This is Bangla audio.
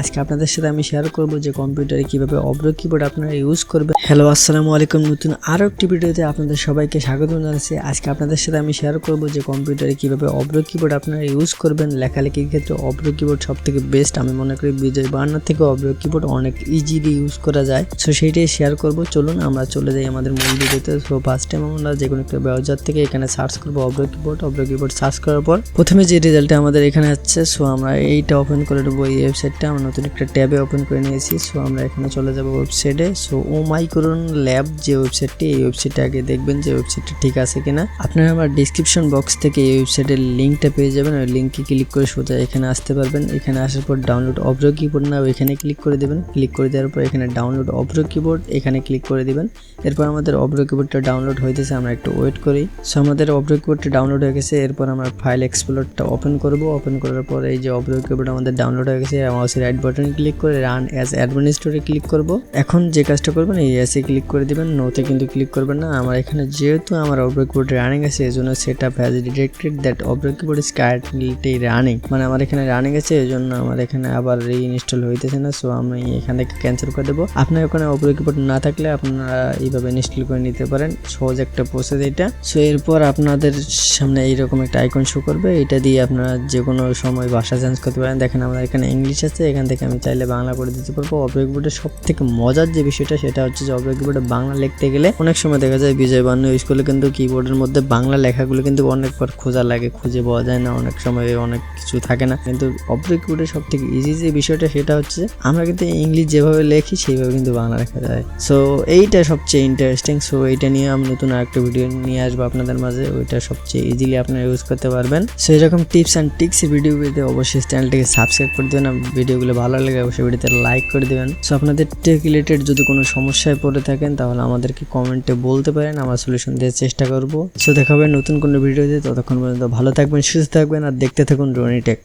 আজকে আপনাদের সাথে আমি শেয়ার করব যে কম্পিউটারে কীভাবে অব্র কিবোর্ড আপনারা ইউজ করবেন হ্যালো আসসালামু আলাইকুম। নতুন আরও একটি ভিডিওতে আপনাদের সবাইকে স্বাগত জানাচ্ছি। আজকে আপনাদের সাথে আমি শেয়ার করব যে কম্পিউটারে কীভাবে অব্র কিবোর্ড আপনারা ইউজ করবেন। লেখালেখির ক্ষেত্রে অব্র কিবোর্ড সব থেকে বেস্ট আমি মনে করি বিজয় বার্নার থেকে অব্র কিবোর্ড অনেক ইজিলি ইউজ করা যায়। সো সেইটাই শেয়ার করব। চলুন, আমরা চলে যাই আমাদের মূল ভিডিওতে। সো ফার্স্ট টাইম আমরা যে কোনো একটা ব্রাউজার থেকে এখানে সার্চ করব অব্র কিবোর্ড অব্র কিবোর্ড সার্চ করার পর প্রথমে যে রেজাল্টটা আমাদের এখানে আসছে সো আমরা এইটা ওপেন করে দেবো। এই ওয়েবসাইটটা নতুন একটা ট্যাবে ওপেন করে নিয়েছি। সো আমরা এখানে চলে যাব ওয়েবসাইটে সো ও মাইক্রোন ল্যাব যে ওয়েবসাইটটি এই ওয়েবসাইটটা আগে দেখবেন যে ওয়েবসাইটটা ঠিক আছে কিনা। আপনারা আমার ডিসক্রিপশন বক্স থেকে এই ওয়েবসাইটের লিঙ্কটা পেয়ে যাবেন। ওই লিঙ্কে ক্লিক করে সোজা এখানে আসতে পারবেন। এখানে আসার পর ডাউনলোড অব্রো কিবোর্ড না ওইখানে ক্লিক করে দেবেন। ক্লিক করে দেওয়ার পর এখানে ডাউনলোড অব্রো কিবোর্ড এখানে ক্লিক করে দিবেন। এরপর আমাদের অব্রো কিবোর্ডটা ডাউনলোড হইতেছে, আমরা একটু ওয়েট করি। সো আমাদের অব্রো কিবোর্ডটা ডাউনলোড হয়ে গেছে। এরপর আমরা ফাইল এক্সপ্লোরটা ওপেন করব। ওপেন করার পর এই যে অব্রো কিবোর্ড আমাদের ডাউনলোড হয়ে গেছে মাউসের রাইট বাটনে ক্লিক করে রান অ্যাজ অ্যাডমিনিস্ট্রেটরে ক্লিক করব। এখন যে কাজটা করবেন, এই এসে ক্লিক করে দিবেন। নোতে কিন্তু ক্লিক করবেন না। আমার এখানে যেহেতু আমার অব্রো কিবোর্ড রানিং আছে এই জন্য set up has detected that Avro keyboard is currently running মানে আমার এখানে রানিং আছে এই জন্য আমার এখানে আবার রিইনস্টল হইতেছে না। সো আমি এখান থেকে ক্যান্সেল করে দেবো। আপনার ওখানে অব্রো কিবোর্ড না থাকলে আপনারা এইভাবে ইনস্টল করে নিতে পারেন। সহজ একটা প্রসেস এটা। সো এরপর আপনাদের সামনে এইরকম একটা আইকন শো করবে। এটা দিয়ে আপনারা যে কোনো সময় ভাষা চেঞ্জ করতে পারেন। দেখেন আমাদের এখানে ইংলিশ আছে, এখান থেকে আমি চাইলে বাংলা করে দিতে পারব। অব্রো কিবোর্ডের সব থেকে মজার যে বিষয়টা, সেটা হচ্ছে যে অব্রো বোর্ডে বাংলা লিখতে গেলে অনেক সময় দেখা যায় বিজয় বান্ন ইউজ করলে কিন্তু কিবোর্ডের মধ্যে বাংলা লেখাগুলো কিন্তু অনেকবার খোঁজা লাগে, খুঁজে পাওয়া যায় না, অনেক সময় অনেক কিছু থাকে না। কিন্তু অব্রো কিবোর্ডের সব থেকে ইজি যে বিষয়টা, সেটা হচ্ছে আমরা কিন্তু ইংলিশ যেভাবে লেখি, সেইভাবে কিন্তু বাংলা লেখা যায়। সো এইটা সবচেয়ে ইন্টারেস্টিং সো এইটা নিয়ে আমি নতুন আরেকটা ভিডিও নিয়ে আসব আপনাদের মাঝে। ওইটা সবচেয়ে ইজিলি আপনারা ইউজ করতে পারবেন। সো এরকম টিপস অ্যান্ড টিক্স ভিডিও অবশ্যই চ্যানেলটিকে সাবস্ক্রাইব করে দেবেন। ভিডিওগুলো ভালো লাগে অবশ্যই ভিডিওতে লাইক করে দেবেন। সো আপনাদের টেক রিলেটেড যদি কোনো সমস্যায় পড়ে থাকেন, তাহলে আমাদেরকে কমেন্টে বলতে পারেন, আমরা সলিউশন দেওয়ার চেষ্টা করব। সো দেখাবেন নতুন কোনো ভিডিওতে, ততক্ষণ পর্যন্ত ভালো থাকবেন, সুস্থ থাকবেন, আর দেখতে থাকুন রনি টেক